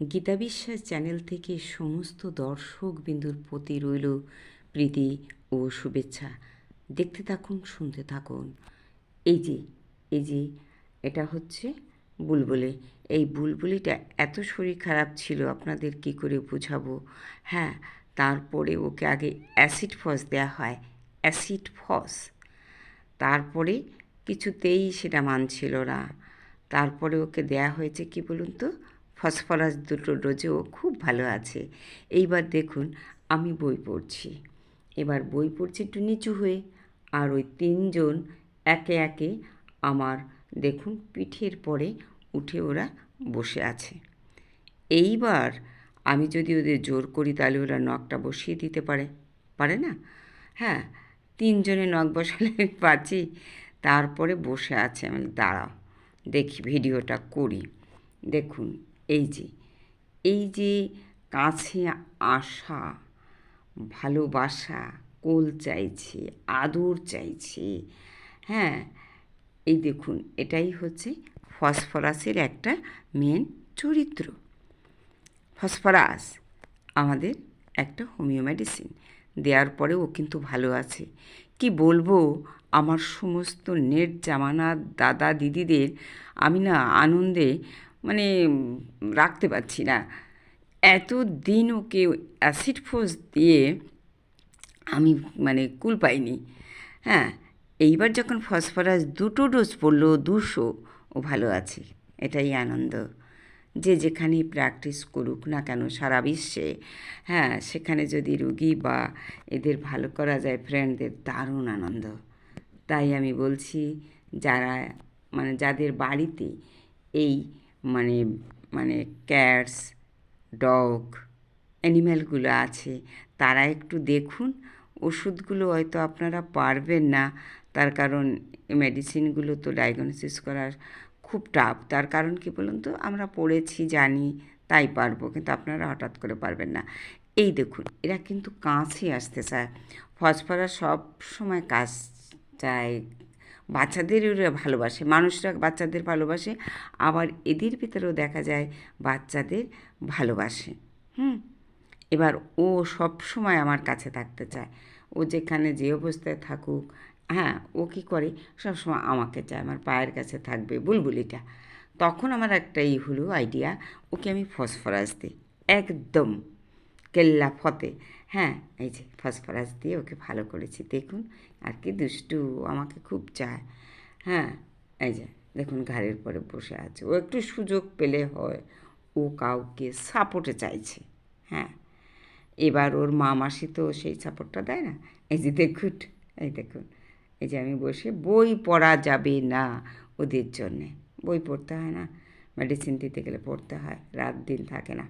গীতা বিশ্বাস চ্যানেল থেকে সমস্ত দর্শক বিন্দুর প্রতি রইল প্রীতি ও শুভেচ্ছা। দেখতে থাকুন, শুনতে থাকুন। এই যে এই যে, এটা হচ্ছে বুলবুলি। এই বুলবুলিটা এত শরীর খারাপ ছিল, আপনাদের কি করে বোঝাবো? হ্যাঁ তারপরে ওকে আগে অ্যাসিড ফস দেওয়া হয়, অ্যাসিড ফস। তারপরে কিছুতেই সেটা মানছিল না। তারপরে ওকে দেয়া হয়েছে কি বলুন তো? ফসফরাস দুটো ডোজেও খুব ভালো আছে। এইবার দেখুন, আমি বই পড়ছি। এবার বই পড়ছি একটু নিচু হয়ে, আর ওই তিনজন একে একে আমার দেখুন পিঠের পরে উঠে ওরা বসে আছে। এইবার আমি যদি ওদের জোর করি, তাহলে ওরা নখটা বসিয়ে দিতে পারে। পারে না? হ্যাঁ তিনজনে নখ বসালে পাচ্ছি তারপরে বসে আছে। আমি দাঁড়াও, দেখি ভিডিওটা করি। দেখুন এই যে এই যে কাছে আসা, ভালোবাসা, কোল চাইছে, আদর চাইছে হ্যাঁ? এই দেখুন, এটাই হচ্ছে ফসফরাসের একটা মেন চরিত্র। ফসফরাস আমাদের একটা হোমিও মেডিসিন দেওয়ার পরে ও কিন্তু ভালো আছে। কি বলব, আমার সমস্ত নেট জামানার দাদা দিদিদের আমি না আনন্দে মানে রাখতে পারছি না। এত দিন ওকে অ্যাসিড ফোর্স দিয়ে আমি মানে কুল পাইনি। হ্যাঁ এইবার যখন ফসফরাস দুটো ডোজ পড়ল, দুশো, ও ভালো আছে, এটাই আনন্দ। যে যেখানে প্র্যাকটিস করুক না কেন, সারা বিশ্বে হ্যাঁ সেখানে যদি রুগী বা এদের ভালো করা যায় ফ্রেন্ডদের দারুণ আনন্দ। তাই আমি বলছি, যারা মানে যাদের বাড়িতে এই মানে মানে ক্যাটস ডগ অ্যানিম্যালগুলো আছে, তারা একটু দেখুন। ওষুধগুলো হয়তো আপনারা পারবেন না। তার কারণ মেডিসিনগুলো তো ডায়াগনোসিস করার খুব টাফ তার কারণ কি বলুন তো? আমরা পড়েছি, জানি, তাই পারব, কিন্তু আপনারা হঠাৎ করে পারবেন না। এই দেখুন, এরা কিন্তু কাছে আসতে চায়। ফসফরাস সব সময় কাজ চায় বাচ্চাদের ভালোবাসে, মানুষরা বাচ্চাদের ভালোবাসে, আবার এদের ভিতরেও দেখা যায় বাচ্চাদের ভালোবাসে। হুম? এবার ও সব সময় আমার কাছে থাকতে চায়। ও যেখানে যে অবস্থায় থাকুক হ্যাঁ ও কী করে? সবসময় আমাকে চায়, আমার পায়ের কাছে থাকবে, বুলবুলিটা। তখন আমার একটা ই হলো আইডিয়া ওকে আমি ফসফরাস দিই। একদম। কেল্লা ফতে। হ্যাঁ এই যে ফসফরাস দিয়ে ওকে ভালো করেছি, দেখুন। আর কি দুষ্টু আমাকে খুব চায়। হ্যাঁ এই যে দেখুন ঘাড়ের পরে বসে আছে। ও একটু সুযোগ পেলে হয়, ও কাউকে সাপোর্টে চাইছে। হ্যাঁ এবার ওর মা মাসি তো সেই সাপোর্টটা দেয় না। এই যে দেখুন, এই দেখুন, এই যে আমি বসে, বই পড়া যাবে না ওদের জন্যে। বই পড়তে হয় না মেডিসিন দিতে গেলে পড়তে হয়, রাত দিন থাকে না।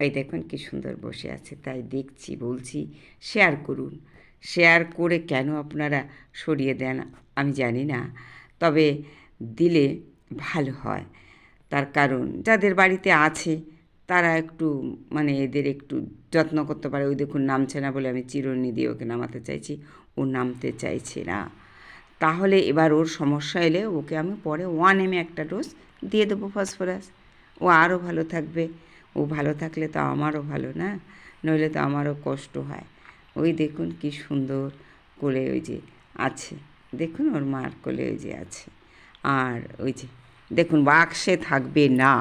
এই দেখুন কি সুন্দর বসে আছে, তাই দেখছি, বলছি, শেয়ার করুন। শেয়ার করে কেন আপনারা সরিয়ে দেন, আমি জানি না, তবে দিলে ভালো হয়। তার কারণ, যাদের বাড়িতে আছে, তারা একটু মানে এদের একটু যত্ন করতে পারে। ওই দেখুন, নামছে না বলে আমি চিরুনি দিয়ে ওকে নামাতে চাইছি, ও নামতে চাইছে না। তাহলে এবার ওর সমস্যা এলে ওকে আমি পরে ওয়ান এমে একটা ডোজ দিয়ে দেবো ফসফরাস ও আরও ভালো থাকবে। ও ভালো থাকলে তো আমারও ভালো, না? নইলে তো আমারও কষ্ট হয়। ওই দেখুন কি সুন্দর করে ওই যে আছে। দেখুন ওর মার কোলে ওই যে আছে। আর ওই যে দেখুন বাক্সে থাকবে না।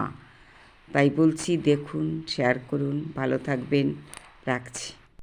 তাই বলছি দেখুন শেয়ার করুন, ভালো থাকবেন, রাখছি।